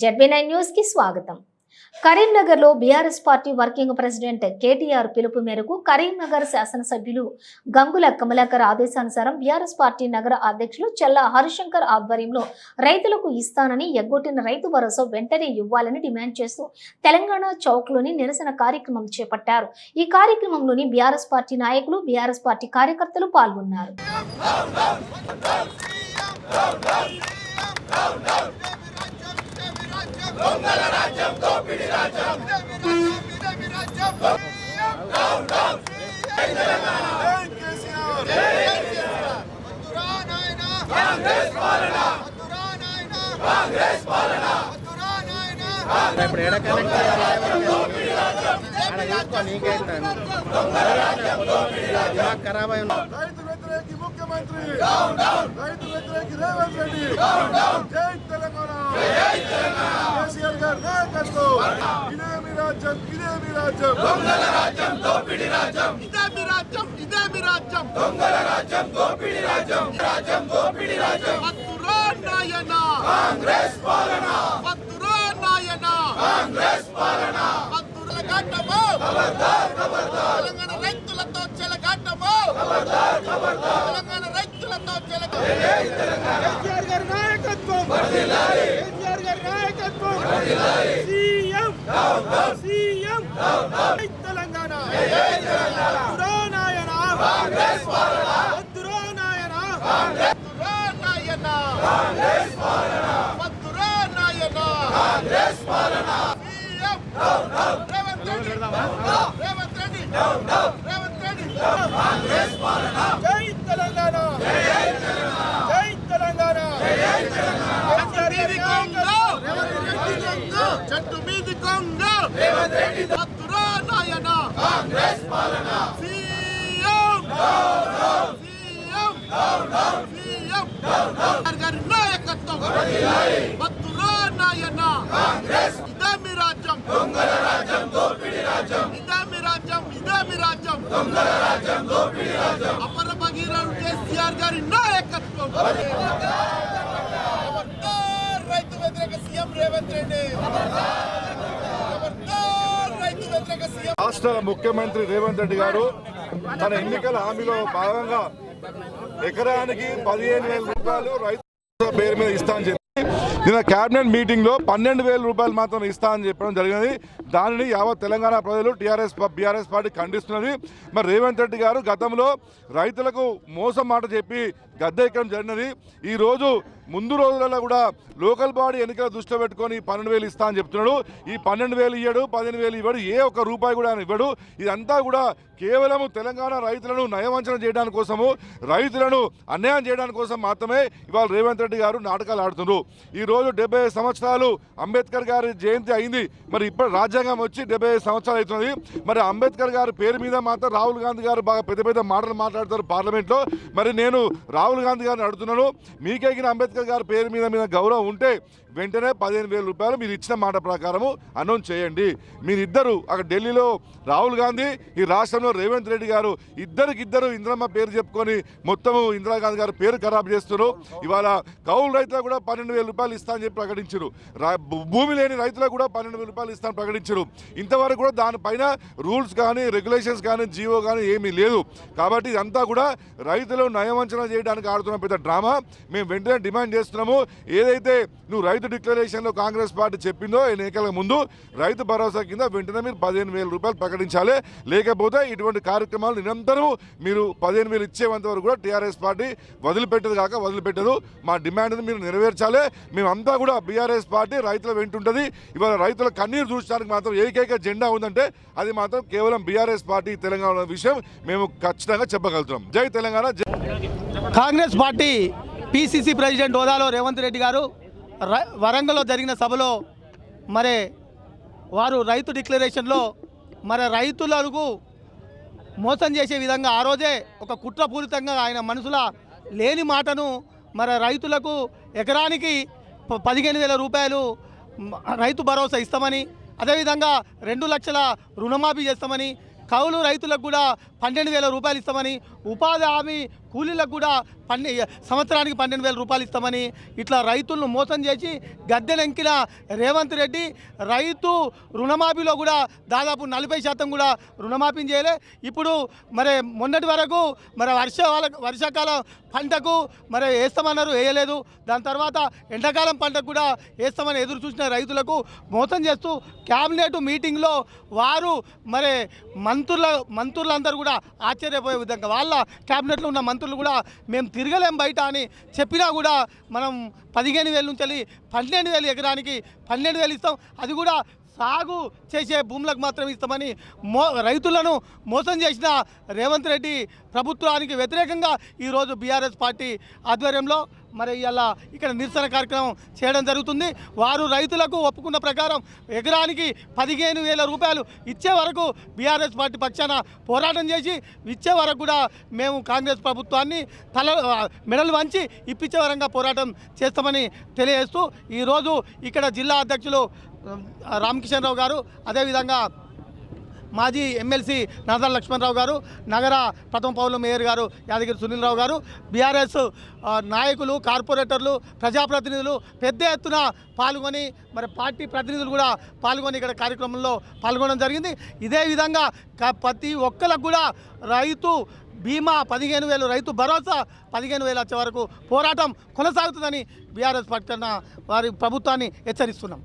ZB nine న్యూస్కి స్వాగతం. కరీంనగర్లో BRS party working president KTR పిలుపు మేరకు కరీంనగర్ శాసనసభ్యులు గంగుల కమలాకర్ ఆదేశానుసారం బీఆర్ఎస్ పార్టీ నగర అధ్యక్షులు చెల్ల హరిశంకర్ ఆధ్వర్యంలో రైతులకు ఇస్తానని ఎగ్గొట్టిన రైతు భరోసా వెంటనే ఇవ్వాలని డిమాండ్ చేస్తూ తెలంగాణ చౌక్లోని నిరసన కార్యక్రమం చేపట్టారు. ఈ కార్యక్రమంలోని బీఆర్ఎస్ పార్టీ నాయకులు బీఆర్ఎస్ పార్టీ కార్యకర్తలు పాల్గొన్నారు. ఇప్పుడు ఎడ కనెక్ట్ ఆడ ఖరాబ్ అయి రైతు వ్యతిరేకి ముఖ్యమంత్రి రైతు వ్యతిరేకి రేవంత్ రెడ్డి జై తెలంగాణ కేసీఆర్ గారి నాయకత్వం. ఇదే మీ రాజ్యం ఇదే మీ రాజ్యం? దొంగల రాజ్యం దోపిడి రాజ్యం. ఇదే మీ రాజ్యం ఇదే మీ రాజ్యం? దొంగల రాజ్యం దోపిడి రాజ్యం. రాజ్యం దోపిడి రాజ్యం. మత్తురా నాయన. కాంగ్రెస్ పాలన. మత్తురా నాయన. కాంగ్రెస్ పాలన. మత్తుల గట్టమో ఖబర్దార్ ఖబర్దార్ తెలంగాణ రైతులతో చెలగాటమో. తెలంగాణ రైతులతో కేసీఆర్ గారి నాయకత్వం. కేసీఆర్ గారి నాయకత్వం. సీఎం. సీఎం. తెలంగాణ. నాయన నాయన రేవంత్ రెడ్డి. రేవంత్ రెడ్డి. రేవంత్ రెడ్డి కాంగ్రెస్ పాలన జై తెలంగాణ జై తెలంగాణ చెట్టు మీది కొంగ రేవంత్ రెడ్డి మత్తురా నాయన కాంగ్రెస్ పాలన. సీఎం. సీఎం. సీఎం. గారి నాయకత్వం. మత్తురా నాయన కాంగ్రెస్. ఇదే మీ రాజ్యం. దొంగల రాజ్యం దోపిడి రాజ్యం. ఇదే మీ రాజ్యం. ఇదే మీ రాజ్యం. దొంగల రాజ్యం దోపిడి రాజ్యం. అపర భగీరథుడు కేసీఆర్ గారి నాయకత్వం. రైతు వ్యతిరేక సీఎం రేవంత్ రెడ్డి ఖబర్దార్ రైతు వ్యతిరేక సీఎం రాష్ట్ర ముఖ్యమంత్రి రేవంత్ రెడ్డి గారు తన ఎన్నికల హామీలో భాగంగా ఎకరానికి పదిహేను వేల రూపాయలు రైతు పేరు మీద ఇస్తా అని చెప్పి నిన్న కేబినెట్ మీటింగ్లో పన్నెండు వేల రూపాయలు మాత్రం ఇస్తా అని చెప్పడం జరిగినది. దానిని యావత్ తెలంగాణ ప్రజలు టీఆర్ఎస్ బీఆర్ఎస్ పార్టీ ఖండిస్తున్నది. మరి రేవంత్ రెడ్డి గారు గతంలో రైతులకు మోసం మాట చెప్పి గద్దె ఎక్కడం జరిగినది. ఈరోజు ముందు రోజులలో కూడా లోకల్ బాడీ ఎన్నికల దృష్టిలో పెట్టుకొని పన్నెండు వేలు ఇస్తా అని చెప్తున్నాడు. ఈ పన్నెండు వేలు ఇవ్వడు పదిహేను వేలు ఇవ్వడు ఏ ఒక్క రూపాయి కూడా ఆయన ఇవ్వడు. ఇదంతా కూడా కేవలం తెలంగాణ రైతులను నయవంచన చేయడానికి కోసము రైతులను అన్యాయం చేయడానికి కోసం మాత్రమే ఇవాళ రేవంత్ రెడ్డి గారు నాటకాలు ఆడుతున్నారు ఈ రోజు డెబ్బై సంవత్సరాలు అంబేద్కర్ గారి జయంతి అయింది. మరి ఇప్పుడు రాజ్యాంగం వచ్చి డెబ్బై సంవత్సరాలు అవుతుంది. మరి అంబేద్కర్ గారి పేరు మీద మాత్రం రాహుల్ గాంధీ గారు బాగా పెద్ద పెద్ద మాటలు మాట్లాడతారు పార్లమెంట్లో. మరి నేను రాహుల్ గాంధీ గారిని అడుగుతున్నాను మీకేగిన అంబేద్కర్ గారి పేరు మీద మీద గౌరవం ఉంటే వెంటనే పదిహేను వేల రూపాయలు మీరు ఇచ్చిన మాట ప్రకారము అనౌన్స్ చేయండి. మీరిద్దరు అక్కడ ఢిల్లీలో రాహుల్ గాంధీ ఈ రాష్ట్రంలో రేవంత్ రెడ్డి గారు ఇద్దరికిద్దరు ఇంద్రమ్మ పేరు చెప్పుకొని మొత్తము ఇందిరాగాంధీ గారు పేరు ఖరాబ్ చేస్తున్నారు. ఇవాళ కౌలు రైతులకు కూడా పన్నెండు వేల రూపాయలు ఇస్తానని చెప్పి ప్రకటించారు. భూమి లేని రైతులకు కూడా పన్నెండు వేల రూపాయలు ఇస్తానని ప్రకటించారు. ఇంతవరకు కూడా దానిపైన రూల్స్ కానీ రెగ్యులేషన్స్ కానీ జీవో కానీ ఏమీ లేదు. కాబట్టి ఇదంతా కూడా రైతులు నయవంచన చేయడానికి ఆడుతున్న పెద్ద డ్రామా. మేము వెంటనే డిమాండ్ చేస్తున్నాము. ఏదైతే నువ్వు రైతు డిక్లరేషన్లో కాంగ్రెస్ పార్టీ చెప్పిందో ఎన్నికల ముందు రైతు భరోసా కింద వెంటనే మీరు పదిహేను వేల రూపాయలు ప్రకటించాలి. లేకపోతే ఇటువంటి కార్యక్రమాలు నిరంతరం మీరు పదిహేను వేలు ఇచ్చేంత వరకు కూడా టీఆర్ఎస్ పార్టీ వదిలిపెట్టదు కాక వదిలిపెట్టదు. మా డిమాండ్ని మీరు నెరవేర్చాలి. మేమంతా కూడా బీఆర్ఎస్ పార్టీ రైతుల వెంటుంటుంది ఇవాళ రైతుల కన్నీరు చూసడానికి మాత్రం ఏకైక జెండా ఉందంటే అది మాత్రం కేవలం బీఆర్ఎస్ పార్టీ తెలంగాణ విషయం మేము ఖచ్చితంగా చెప్పగలుగుతున్నాం జై Telangana Congress party PCC president హోదాలో రేవంత్ రెడ్డి గారు వరంగల్లో జరిగిన సభలో మరి వారు రైతు డిక్లరేషన్లో మరి రైతులకు మోసం చేసే విధంగా ఆ రోజే ఒక కుట్రపూరితంగా ఆయన మనసుల లేని మాటను మరి రైతులకు ఎకరానికి ప- పదిహేను వేల రూపాయలు రైతు భరోసా ఇస్తామని అదేవిధంగా రెండు లక్షల రుణమాఫీ చేస్తామని కౌలు రైతులకు కూడా పన్నెండు వేల రూపాయలు ఇస్తామని ఉపాధి హామీ కూలీలకు కూడా పన్నె సంవత్సరానికి పన్నెండు వేల రూపాయలు ఇస్తామని ఇట్లా రైతులను మోసం చేసి గద్దెనెంకిన రేవంత్ రెడ్డి రైతు రుణమాఫీలో కూడా దాదాపు నలభై శాతం కూడా రుణమాఫీ చేయలే. ఇప్పుడు మరి మొన్నటి వరకు మరి వర్ష వర్షాకాలం పంటకు మరి వేస్తామన్నారు వేయలేదు. దాని తర్వాత ఎండాకాలం పంటకు కూడా వేస్తామని ఎదురు చూసిన రైతులకు మోసం చేస్తూ క్యాబినెట్ మీటింగ్లో వారు మరి మంత్రుల మంత్రులందరూ కూడా ఆశ్చర్యపోయే విధంగా వాళ్ళ క్యాబినెట్లో ఉన్న మంత్రులు కూడా మేము తిరగలేం బయట అని చెప్పినా కూడా మనం పదిహేను వేల నుంచి వెళ్ళి పన్నెండు వేలు ఎకరానికి పన్నెండు వేలు ఇస్తాం. అది కూడా సాగు చేసే భూములకు మాత్రం ఇస్తామని మో రైతులను మోసం చేసిన రేవంత్ రెడ్డి ప్రభుత్వానికి వ్యతిరేకంగా ఈరోజు బీఆర్ఎస్ పార్టీ ఆధ్వర్యంలో మరి ఇలా ఇక్కడ నిరసన కార్యక్రమం చేయడం జరుగుతుంది. వారు రైతులకు ఒప్పుకున్న ప్రకారం ఎకరానికి పదిహేను వేల రూపాయలు ఇచ్చే వరకు బీఆర్ఎస్ పార్టీ పక్షాన పోరాటం చేసి ఇచ్చే వరకు కూడా మేము కాంగ్రెస్ ప్రభుత్వాన్ని తల మెడలు వంచి ఇప్పించే వరంగా పోరాటం చేస్తామని తెలియజేస్తూ ఈరోజు ఇక్కడ జిల్లా అధ్యక్షులు రామకిషన్ రావు గారు అదేవిధంగా మాజీ ఎమ్మెల్సీ నాదల లక్ష్మణరావు గారు నగర ప్రథమ పౌరులు మేయర్ గారు యాదగిరి సునీల్రావు గారు బీఆర్ఎస్ నాయకులు కార్పొరేటర్లు ప్రజాప్రతినిధులు పెద్ద ఎత్తున పాల్గొని మరి పార్టీ ప్రతినిధులు కూడా పాల్గొని ఇక్కడ కార్యక్రమంలో పాల్గొనడం జరిగింది. ఇదే విధంగా ప్రతి ఒక్కరికి కూడా రైతు బీమా పదిహేను వేలు రైతు భరోసా పదిహేను వేలు వచ్చే వరకు పోరాటం కొనసాగుతుందని బీఆర్ఎస్ పక్షాన వారి ప్రభుత్వాన్ని హెచ్చరిస్తున్నాం.